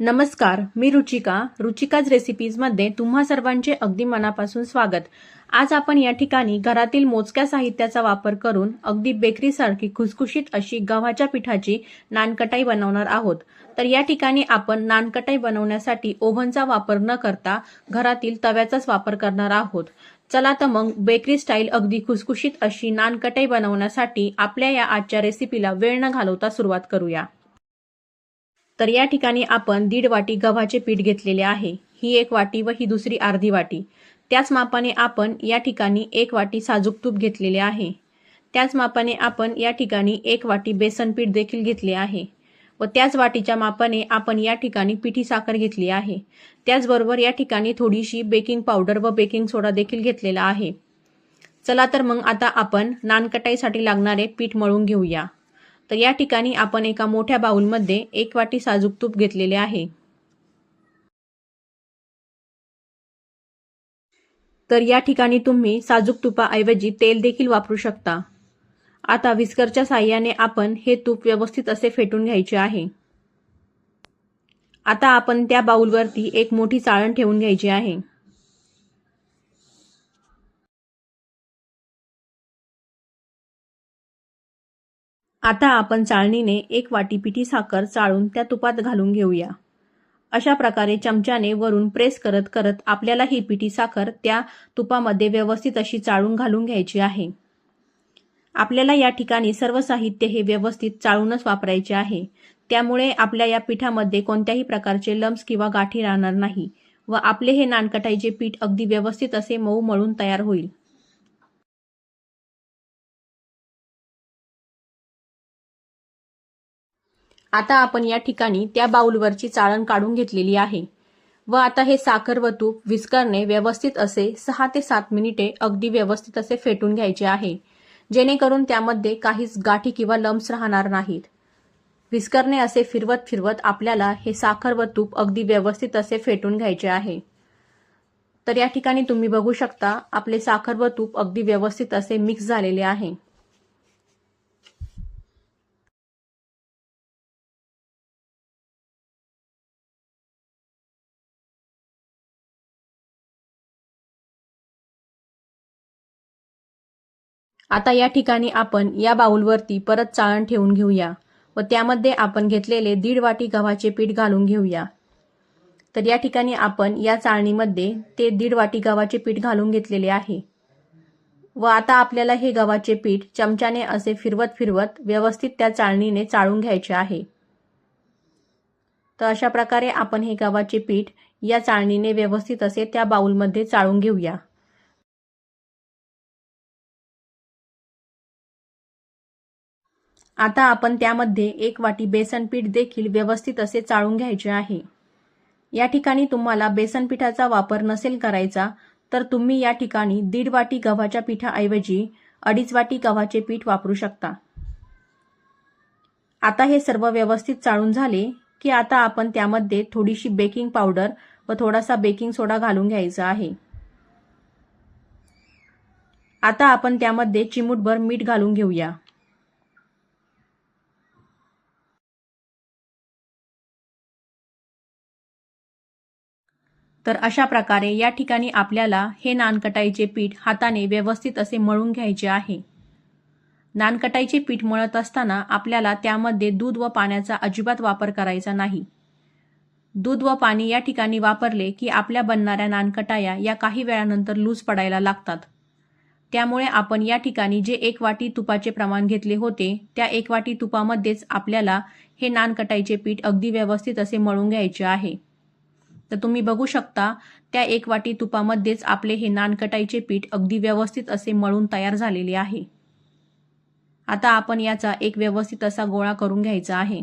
नमस्कार मी रुचिका. रुचिकाज रेसिपीजमध्ये तुम्हा सर्वांचे अगदी मनापासून स्वागत. आज आपण या ठिकाणी घरातील मोजक्या साहित्याचा वापर करून अगदी बेकरीसारखी खुसखुशीत अशी गव्हाच्या पिठाची नानकटाई बनवणार आहोत. तर या ठिकाणी आपण नानकटाई बनवण्यासाठी ओव्हनचा वापर न करता घरातील तव्याचाच वापर करणार आहोत. चला तर मग बेकरी स्टाईल अगदी खुसखुशीत अशी नानकटाई बनवण्यासाठी आपल्या या आजच्या रेसिपीला वेळ न घालवता सुरुवात करूया. तर या ठिकाणी आपण दीड वाटी गव्हाचे पीठ घेतलेले आहे. ही एक वाटी व ही दुसरी अर्धी वाटी. त्याच मापाने आपण या ठिकाणी एक वाटी साजूक तूप घेतलेले आहे. त्याच मापाने आपण या ठिकाणी एक वाटी बेसन पीठ देखील घेतले आहे. व त्याच वाटीच्या मापाने आपण या ठिकाणी पिठी साखर घेतली आहे. त्याचबरोबर या ठिकाणी थोडीशी बेकिंग पावडर व बेकिंग सोडा देखील घेतलेला आहे. चला तर मग आता आपण नानकटाईसाठी लागणारे पीठ मळून घेऊया. तर या ठिकाणी आपण एका मोठ्या बाउलमध्ये एक वाटी साजूक तूप घेतलेले आहे. तर या ठिकाणी तुम्ही साजूक तुपाऐवजी तेल देखील वापरू शकता. आता विस्करच्या साह्याने आपण हे तूप व्यवस्थित असे फेटून घ्यायचे आहे. आता आपण त्या बाउलवरती एक मोठी चाळण ठेवून घ्यायची आहे. आता आपण चाळणीने एक वाटी पिठी साखर चाळून त्या तुपात घालून घेऊया. अशा प्रकारे चमच्याने वरून प्रेस करत करत आपल्याला ही पिठी साखर त्या तुपामध्ये व्यवस्थित अशी चाळून घालून घ्यायची आहे. आपल्याला या ठिकाणी सर्व साहित्य हे व्यवस्थित चाळूनच वापरायचे आहे. त्यामुळे आपल्या या पिठामध्ये कोणत्याही प्रकारचे लम्स किंवा गाठी राहणार नाही व आपले हे नानकटाईचे पीठ अगदी व्यवस्थित असे मऊ मळून तयार होईल. आता आपण या ठिकाणी त्या बाउलवरची चाळण काढून घेतलेली आहे. व आता हे साखर व तूप विस्करणे व्यवस्थित असे सहा ते सात मिनिटे अगदी व्यवस्थित असे फेटून घ्यायचे आहे. जेणेकरून त्यामध्ये काहीच गाठी किंवा लम्स राहणार नाहीत. विस्करणे असे फिरवत फिरवत आपल्याला हे साखर व तूप अगदी व्यवस्थित असे फेटून घ्यायचे आहे. तर या ठिकाणी तुम्ही बघू शकता आपले साखर व तूप अगदी व्यवस्थित असे मिक्स झालेले आहे. आता या ठिकाणी आपण या बाउलवरती परत चाळण ठेवून घेऊया व त्यामध्ये आपण घेतलेले दीड वाटी गव्हाचे पीठ घालून घेऊया. तर या ठिकाणी आपण या चाळणीमध्ये ते दीड वाटी गव्हाचे पीठ घालून घेतलेले आहे. व आता आपल्याला हे गव्हाचे पीठ चमच्याने असे फिरवत फिरवत व्यवस्थित त्या चाळणीने चाळून घ्यायचे आहे. तर अशा प्रकारे आपण हे गव्हाचे पीठ या चाळणीने व्यवस्थित असे त्या बाउलमध्ये चाळून घेऊया. आता आपण त्यामध्ये एक वाटी बेसन पीठ देखील व्यवस्थित असे चाळून घ्यायचे आहे. या ठिकाणी तुम्हाला बेसन पिठाचा वापर नसेल करायचा तर तुम्ही या ठिकाणी दीड वाटी गव्हाच्या पिठाऐवजी अडीच वाटी गव्हाचे पीठ वापरू शकता. आता हे सर्व व्यवस्थित चाळून झाले की आता आपण त्यामध्ये थोडीशी बेकिंग पावडर व थोडासा बेकिंग सोडा घालून घ्यायचा आहे. आता आपण त्यामध्ये चिमूटभर मीठ घालून घेऊया. तर अशा प्रकारे या ठिकाणी आपल्याला हे नानकटाईचे पीठ हाताने व्यवस्थित असे मळून घ्यायचे आहे. नानकटाईचे पीठ मळत असताना आपल्याला त्यामध्ये दूध व पाण्याचा अजिबात वापर करायचा नाही. दूध व पाणी या ठिकाणी वापरले की आपल्या बनणाऱ्या नानकटाया या काही वेळानंतर लूज पडायला लागतात. त्यामुळे आपण या ठिकाणी जे एक वाटी तुपाचे प्रमाण घेतले होते त्या एक वाटी तुपामध्येच आपल्याला हे नानकटाईचे पीठ अगदी व्यवस्थित असे मळून घ्यायचे आहे. तर तुम्ही बघू शकता त्या एक वाटी तुपामध्येच आपले हे नानकटाईचे पीठ अगदी व्यवस्थित असे मळून तयार झालेले आहे. आता आपण याचा एक व्यवस्थित असा गोळा करून घ्यायचा आहे.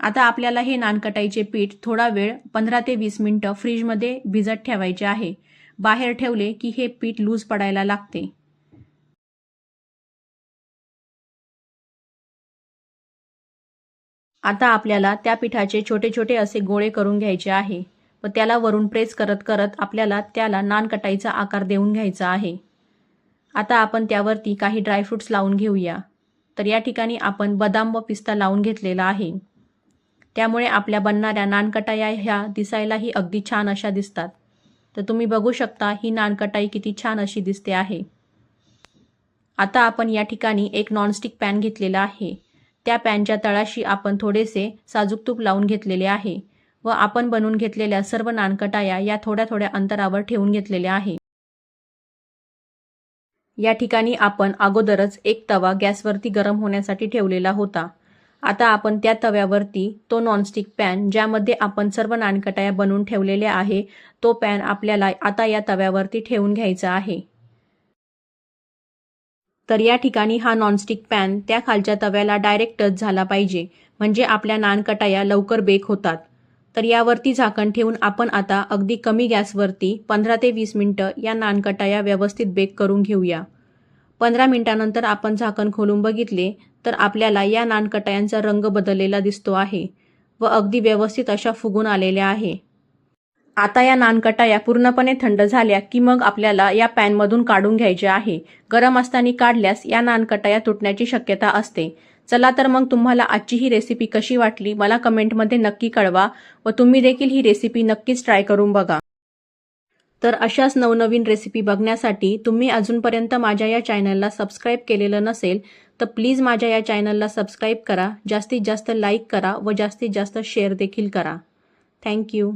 आता आपल्याला हे नानकटाईचे पीठ थोडा वेळ पंधरा ते वीस मिनटं फ्रीजमध्ये भिजत ठेवायचे आहे. बाहेर ठेवले की हे पीठ लूज पडायला लागते. आता आपल्याला त्या पिठाचे छोटे छोटे असे गोळे करून घ्यायचे आहे. व त्याला वरून प्रेस करत करत आपल्याला त्याला नान कटाईचा आकार देऊन घ्यायचा आहे. आता आपण त्यावरती काही ड्रायफ्रुट्स लावून घेऊया. तर या ठिकाणी आपण बदाम व पिस्ता लावून घेतलेला आहे. त्यामुळे आपल्या बनणाऱ्या नानकटाया ह्या दिसायलाही अगदी छान अशा दिसतात. तर तुम्ही बघू शकता ही नानकटाई किती छान अशी दिसते आहे. आता आपण या ठिकाणी एक नॉनस्टिक पॅन घेतलेला आहे. त्या पॅनच्या तळाशी आपण थोडेसे साजूक तूप लावून घेतलेले आहे व आपण बनवून घेतलेल्या सर्व नानकटाया या थोड्या थोड्या अंतरावर ठेवून घेतलेल्या आहे. या ठिकाणी आपण अगोदरच एक तवा गॅसवरती गरम होण्यासाठी ठेवलेला होता. आता आपण त्या तव्यावरती तो नॉनस्टिक पॅन ज्यामध्ये आपण सर्व नानकटाया बनवून ठेवलेल्या आहे तो पॅन आपल्याला आता या तव्यावरती ठेवून घ्यायचा आहे. तर या ठिकाणी हा नॉनस्टिक पॅन त्या खालच्या तव्याला डायरेक्ट टच झाला पाहिजे. म्हणजे आपल्या नानकटाया लवकर बेक होतात. तर यावरती झाकण ठेवून आपण आता अगदी कमी गॅसवरती पंधरा ते वीस मिनटं या नानकटाया व्यवस्थित बेक करून घेऊया. पंधरा मिनिटानंतर आपण झाकण खोलून बघितले तर आपल्याला या नानकटायांचा रंग बदललेला दिसतो आहे व अगदी व्यवस्थित अशा फुगून आलेल्या आहे. आता या नानकटाया पूर्णपणे थंड झाल्या की मग आपल्याला या पॅनमधून काढून घ्यायचे आहे. गरम असताना काढल्यास या नानकटाया तुटण्याची शक्यता असते. चला तर मग तुम्हाला आजची ही रेसिपी कशी वाटली मला कमेंटमध्ये नक्की कळवा व तुम्ही देखील ही रेसिपी नक्कीच ट्राय करून बघा. तर अशाच नवनवीन रेसिपी बघण्यासाठी तुम्ही अजूनपर्यंत माझ्या या चॅनलला सबस्क्राईब केलेलं नसेल तर प्लीज माझ्या या चॅनलला सबस्क्राईब करा. जास्तीत जास्त लाईक करा व जास्तीत जास्त शेअर देखील करा. थँक्यू